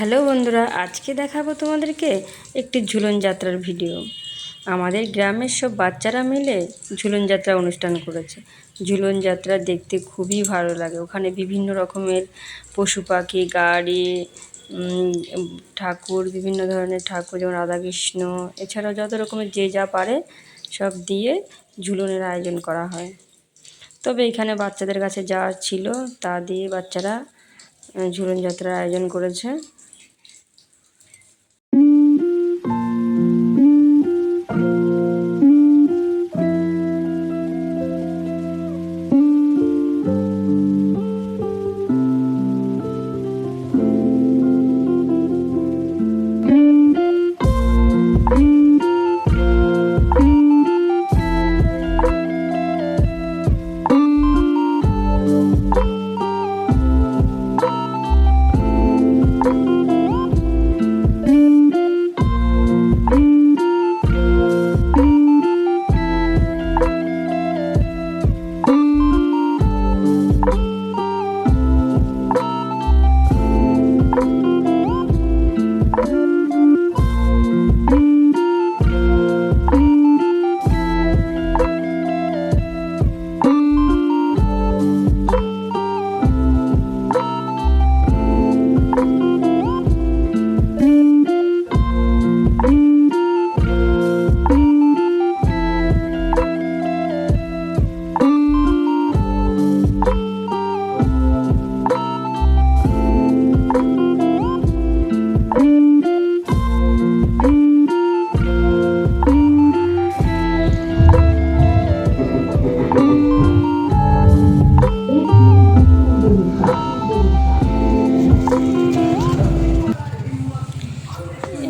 Hello বন্ধুরা, আজকে দেখাবো তোমাদেরকে একটি ঝুলন যাত্রার ভিডিও। আমাদের গ্রামের সব বাচ্চারা মিলে ঝুলন যাত্রা অনুষ্ঠান করেছে। ঝুলন যাত্রা দেখতে খুবই ভালো লাগে। ওখানে বিভিন্ন রকমের পশু পাখি, গাড়ি ঠাকুর, বিভিন্ন ধরনের ঠাকুর, যেমন রাধাকৃষ্ণ, এছাড়াও যত রকমের যে যা পারে সব দিয়ে ঝুলনের আয়োজন করা হয়। তবে এখানে বাচ্চাদের কাছে যা ছিল তা দিয়ে বাচ্চারা ঝুলন যাত্রার আয়োজন করেছে।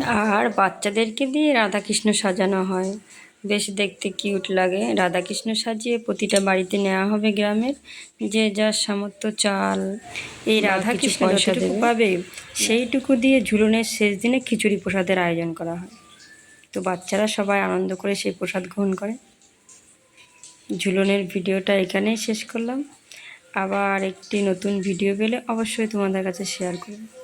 আর বাচ্চাদেরকে দিয়ে রাধাকৃষ্ণ সাজানো হয়। বেশ দেখতে কিউট লাগে। রাধাকৃষ্ণ সাজিয়ে প্রতিটা বাড়িতে নেওয়া হবে গ্রামের যে যার সামর্থ্য চাল। এই রাধাকৃষ্ণ যতটুকু পাবে সেইটুকু দিয়ে ঝুলনের শেষ দিনে খিচুড়ি প্রসাদের আয়োজন করা হয়। তো বাচ্চারা সবাই আনন্দ করে সেই প্রসাদ গ্রহণ করে। ঝুলনের ভিডিওটা এখানেই শেষ করলাম। আবার একটি নতুন ভিডিও পেলে অবশ্যই তোমাদের কাছে শেয়ার করব।